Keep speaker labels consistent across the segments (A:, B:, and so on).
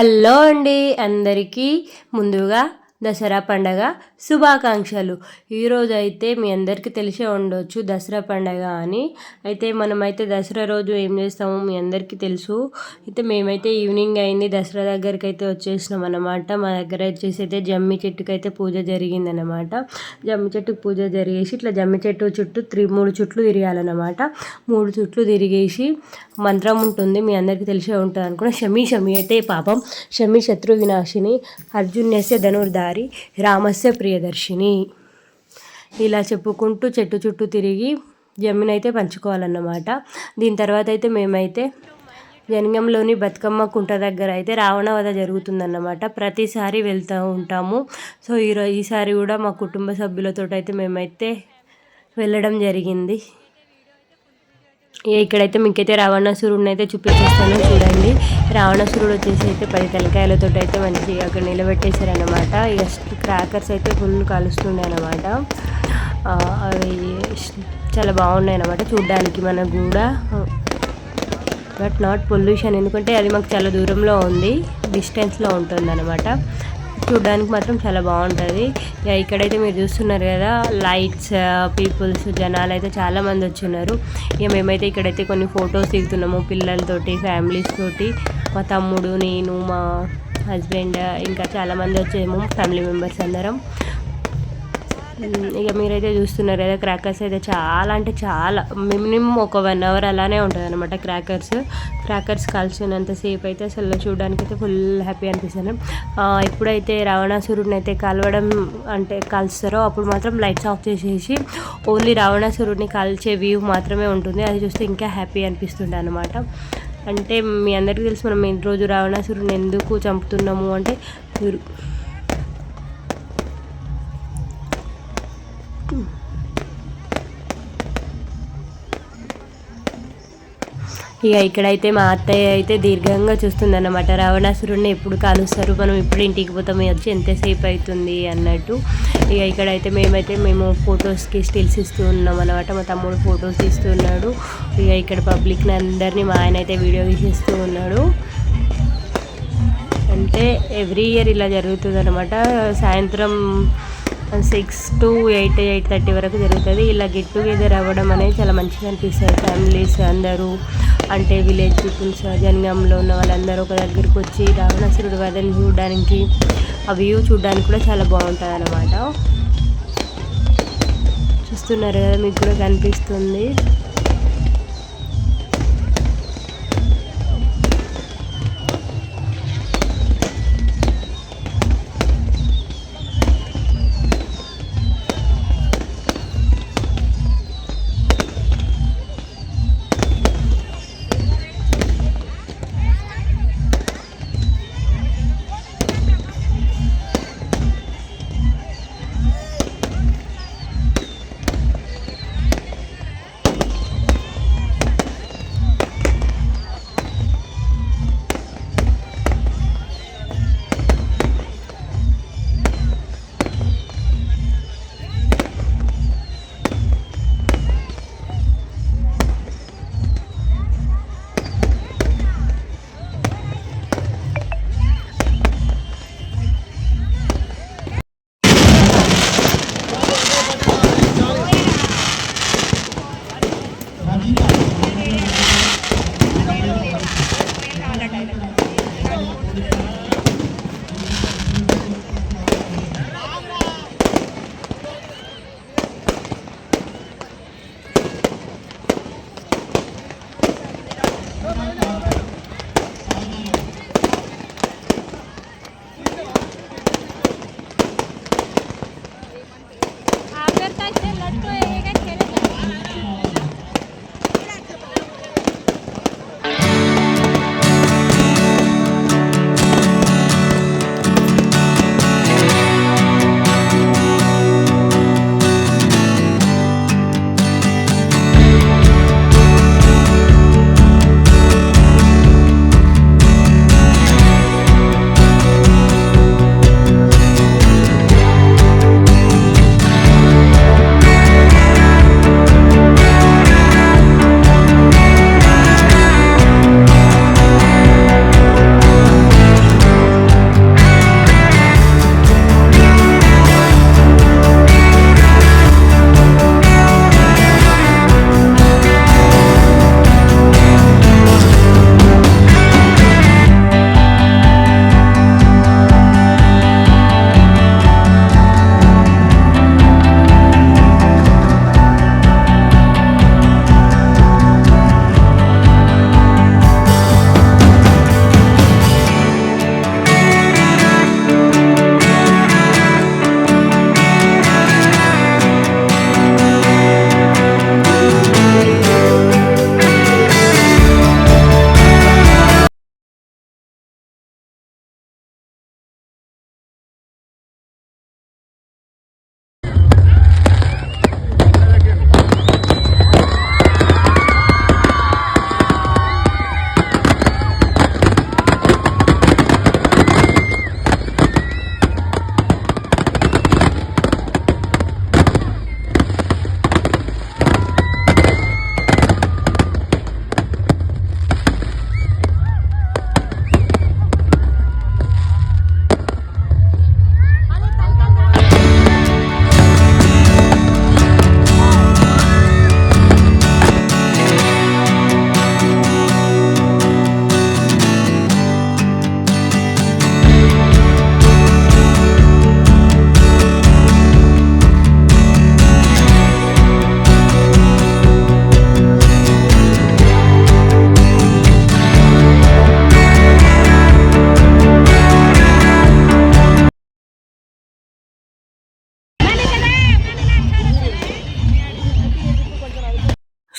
A: Hello అండి అందరికీ ముందుగా దసరా పండగ శుభాకాంక్షలు. ఈరోజు అయితే మీ అందరికీ తెలిసే ఉండొచ్చు దసరా పండగ అని. అయితే మనమైతే దసరా రోజు ఏం చేస్తామో మీ అందరికీ తెలుసు. అయితే మేమైతే ఈవినింగ్ అయింది దసరా దగ్గరికి అయితే వచ్చేసినాం అనమాట మా దగ్గర వచ్చేసి అయితే జమ్మి చెట్టుకి అయితే పూజ జరిగిందనమాట జమ్మి చెట్టుకు పూజ జరిగేసి ఇట్లా జమ్మి చెట్టు చుట్టూ త్రీ మూడు చుట్లు తిరగాలన్నమాట. మూడు చుట్లు తిరిగేసి మంత్రం ఉంటుంది మీ అందరికీ తెలిసే ఉంటుంది అనుకున్న షమి షమి అయితే పాపం షమి శత్రు వినాశిని. అర్జున్యస్య ధనుర్ధారి రామస్య ప్రియదర్శిని. ఇలా చెప్పుకుంటూ చెట్టు చుట్టూ తిరిగి జమ్మినైతే పంచుకోవాలన్నమాట. దీని తర్వాత అయితే మేమైతే జనగంలోని బతుకమ్మ కుంట దగ్గర అయితే రావణవధ జరుగుతుందన్నమాట. ప్రతిసారి వెళ్తూ ఉంటాము. సో ఈరోజు ఈసారి కూడా మా కుటుంబ సభ్యులతో అయితే మేమైతే వెళ్ళడం జరిగింది. ఇక్కడైతే మీకైతే రావణాసురుడిని అయితే చూపించేస్తాను చూడండి. రావణాసురుడు వచ్చేసి అయితే పది తలకాయలతో అయితే మంచిగా అక్కడ నిలబెట్టేశారనమాట ఇక క్రాకర్స్ అయితే ఫుల్ కలుస్తుండే అనమాట అవి చాలా బాగున్నాయి అనమాట చూడ్డానికి మనకు కూడా. బట్ నాట్ పొల్యూషన్ ఎందుకంటే అది మాకు చాలా దూరంలో ఉంది. డిస్టెన్స్లో ఉంటుంది అనమాట చూడడానికి మాత్రం చాలా బాగుంటుంది. ఇక ఇక్కడైతే మీరు చూస్తున్నారు కదా లైట్స్ పీపుల్స్ జనాలు అయితే చాలామంది వచ్చిన్నారు. ఇక మేమైతే ఇక్కడైతే కొన్ని ఫొటోస్ దిగుతున్నాము పిల్లలతోటి ఫ్యామిలీస్ తోటి. మా తమ్ముడు నేను మా హస్బెండ్ ఇంకా చాలామంది వచ్చేమో ఫ్యామిలీ మెంబర్స్ అందరం. ఇక మీరైతే చూస్తున్నారు కదా క్రాకర్స్ అయితే చాలా అంటే చాలా మినిమం ఒక వన్ అవర్ అలానే ఉంటుంది అనమాట క్రాకర్స్ క్రాకర్స్ కాల్చినంతసేపు అయితే అసలు చూడడానికి అయితే ఫుల్ హ్యాపీ అనిపిస్తుంది. ఎప్పుడైతే రావణాసురుడిని అయితే కలవడం అంటే కాల్స్తారో అప్పుడు మాత్రం లైట్స్ ఆఫ్ చేసేసి ఓన్లీ రావణాసురుడిని కాల్చే వ్యూ మాత్రమే ఉంటుంది. అది చూస్తే ఇంకా హ్యాపీ అనిపిస్తుంది అనమాట అంటే మీ అందరికీ తెలుసు మనం రోజు రావణాసురుని ఎందుకు చంపుతున్నాము అంటే ఇక ఇక్కడైతే మా అత్తయ్య అయితే దీర్ఘంగా చూస్తుందన్నమాట. రావణాసురుడిని ఎప్పుడు కాలుస్తారు? మనం ఎప్పుడు ఇంటికి పోతాం? వచ్చి ఎంతసేపు అవుతుంది అన్నట్టు. ఇక ఇక్కడైతే మేమైతే మేము ఫొటోస్కి స్టిల్స్ ఇస్తూ ఉన్నాం అనమాట మా తమ్ముడు ఫొటోస్ తీస్తూ ఉన్నాడు. ఇక ఇక్కడ పబ్లిక్ని అందరినీ మా ఆయన అయితే వీడియో తీసిస్తూ ఉన్నాడు. అంటే ఎవ్రీ ఇయర్ ఇలా జరుగుతుంది అనమాట సాయంత్రం six to eight eight thirty వరకు జరుగుతుంది. ఇలా గెట్ టుగెదర్ అవ్వడం అనేది చాలా మంచిగా అనిపిస్తుంది. ఫ్యామిలీస్ అందరూ అంటే విలేజ్ పీపుల్స్ జనగంలో ఉన్న వాళ్ళందరూ ఒక దగ్గరికి వచ్చి రావణాసురుడు వదని చూడడానికి ఆ వ్యూ చూడడానికి కూడా చాలా బాగుంటుంది అన్నమాట చూస్తున్నారు కదా మీకు కూడా కనిపిస్తుంది.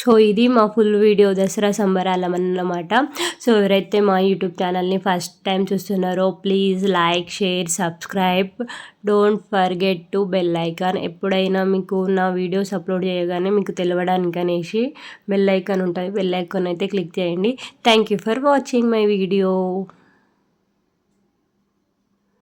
A: సో ఇది మా ఫుల్ వీడియో దసరా సంబరాలం అన్నమాట. సో ఎవరైతే మా యూట్యూబ్ ఛానల్ని ఫస్ట్ టైం చూస్తున్నారో please like share subscribe. Don't forget to bell icon. ఎప్పుడైనా మీకు నా వీడియోస్ అప్లోడ్ చేయగానే మీకు తెలవడానికి అనేసి బెల్ ఐకాన్ ఉంటుంది బెల్ ఐకాన్ అయితే క్లిక్ చేయండి. Thank you for watching my video.